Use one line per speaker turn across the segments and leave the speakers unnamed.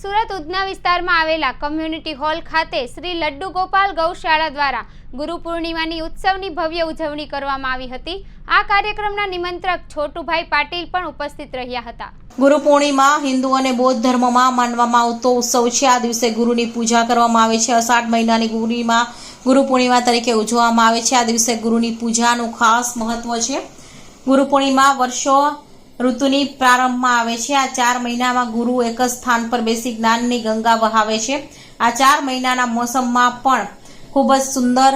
સુરત ઉધના વિસ્તારમાં આવેલા community hall ખાતે શ્રી લડ્ડુ ગોપાલ ગૌશાળા દ્વારા ગુરુ પૂર્ણિમાની ઉત્સવની ભવ્ય ઉજવણી કરવામાં આવી હતી. આ કાર્યક્રમના નિમંત્રક છોટુભાઈ પાટીલ પણ ઉપસ્થિત રહ્યા હતા.
ગુરુ પૂર્ણિમા હિન્દુ અને બૌદ્ધ ધર્મમાં માનવામાં આવતો ઉત્સવ છે. આ દિવસે ગુરુની પૂજા કરવામાં આવે છે. અષાઢ મહિનાની ગુરુમાં ગુરુ પૂર્ણિમા તરીકે ઉજવવામાં આવે છે. આ દિવસે ગુરુની પૂજાનું ખાસ મહત્વ છે. ગુરુ પૂર્ણિમા વર્ષો ઋતુની પ્રારંભમાં આવે છે. આ ચાર મહિનામાં ગુરુ એક જ સ્થાન પર બેસી જ્ઞાનની ગંગા વહાવે છે. આ ચાર મહિનાના મોસમમાં પણ ખૂબ જ સુંદર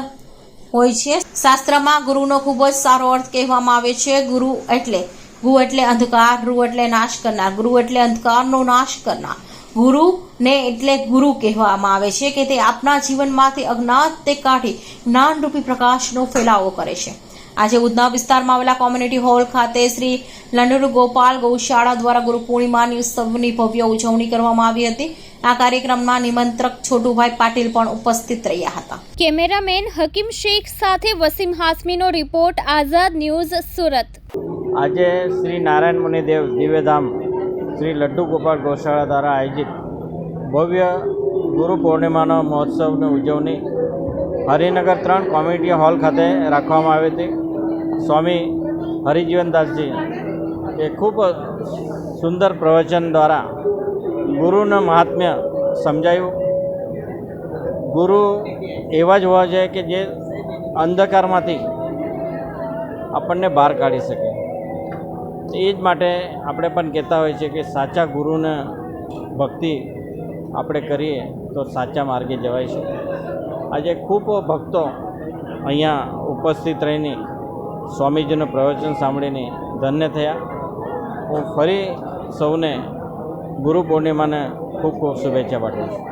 હોય છે. શાસ્ત્રમાં ગુરુનો ખૂબ જ સારો અર્થ કહેવામાં આવે છે. ગુરુ એટલે ગુ એટલે અંધકાર રુ એટલે નાશ કરનાર ગુરુ એટલે અંધકારનો નાશ કરનાર. ગુરુને એટલે ગુરુ કહેવામાં આવે છે કે તે આપના જીવનમાંથી અજ્ઞાત તે કાઢી જ્ઞાનરૂપી પ્રકાશનો ફેલાવો કરે છે. આજે ઉધના વિસ્તારમાં આવેલા કોમ્યુનિટી હોલ ખાતે શ્રી લંડુ ગોપાલ ગૌશાળા દ્વારા ગુરુ પૂર્ણિમાની ઉત્સવની ભવ્ય ઉજવણી કરવામાં આવી હતી. આ કાર્યક્રમમાં નિમંત્રક છોટુભાઈ પાટીલ પણ ઉપસ્થિત રહ્યા હતા.
કેમેરામેન હકીમ શેખ સાથે વસીમ હાસમીનો રિપોર્ટ આઝાદ ન્યૂઝ સુરત.
આજે શ્રી નારાયણ મુનિદેવ દિવ્યધામ શ્રી લડ્ડુ ગોપાલ ગૌશાળા દ્વારા આયોજિત ભવ્ય ગુરુ પૂર્ણિમાનો મહોત્સવની ઉજવણી હરિનગર ત્રણ કોમ્યુનિટી હોલ ખાતે રાખવામાં આવી હતી. સ્વામી હરિજીવનદાસજી, એ ખૂબ સુંદર પ્રવચન દ્વારા ગુરુનું મહાત્મ્ય સમજાયું. ગુરુ એવા જ હોવા જોઈએ કે જે અંધકારમાંથી આપણને બહાર કાઢી શકે. એ જ માટે આપણે પણ કહેતા હોઈએ છીએ કે સાચા ગુરુને ભક્તિ આપણે કરીએ તો સાચા માર્ગે જવાય છે. આજે ખૂબ ભક્તો અહીંયા ઉપસ્થિત રહીને સ્વામીજીનું પ્રવચન સાંભળીને ધન્ય થયા. હું ફરી સૌને ગુરુ પૂર્ણિમાને ખૂબ ખૂબ શુભેચ્છા પાઠવું છું.